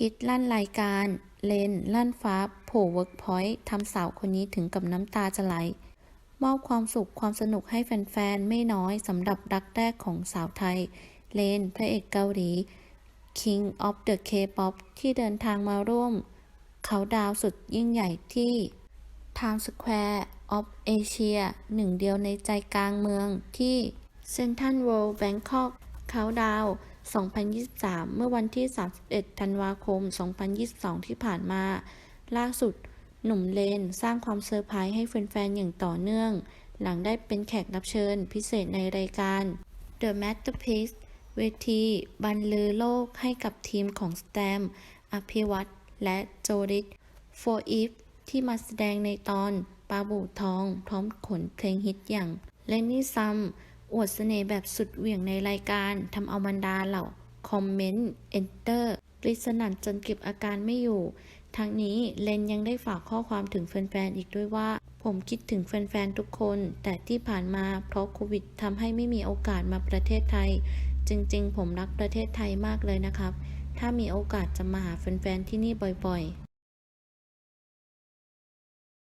กิดลั่นรายการ เลน ลั่นฟ้า โผล่เวิร์กพอยต์ทำสาวคนนี้ถึงกับน้ำตาจะไหล มอบความสุขความสนุกให้แฟนๆ ไม่น้อยสำหรับรักแรกของสาวไทย เลน พระเอกเกาหลี King of the K-pop ที่เดินทางมาร่วม เขาดาวสุดยิ่งใหญ่ที่ Times Square of Asia หนึ่งเดียวในใจกลางเมืองที่ Central World Bangkok เขาดาว 2023 เมื่อวันที่ 31 ธันวาคม 2022 ที่ผ่านมา ล่าสุด หนุ่มเลนสร้างความเซอร์ไพรส์ให้แฟนๆ อย่างต่อเนื่อง หลังได้เป็นแขกรับเชิญพิเศษในรายการ The Masterpiece เวที บรรลือโลกให้กับทีมของสแตม อภิวัตและโจริสโฟอีฟที่มาแสดงในตอนปลาบูทอง พร้อมขนเพลงฮิตอย่างเลนนี่ซัม อวดเสน่ห์แบบสุดเหวี่ยงในรายการทำเอาบรรดาเหล่าคอมเมนต์เอนเตอร์ปริศนันจนเก็บอาการไม่อยู่ ทั้งนี้เลนยังได้ฝากข้อความถึงแฟนๆอีกด้วยว่า ผมคิดถึงแฟนๆทุกคน แต่ที่ผ่านมาเพราะโควิดทำให้ไม่มีโอกาสมาประเทศไทย จริงๆ ผมรักประเทศไทยมากเลยนะครับ ถ้ามีโอกาสจะมาหาแฟนๆที่นี่บ่อยๆ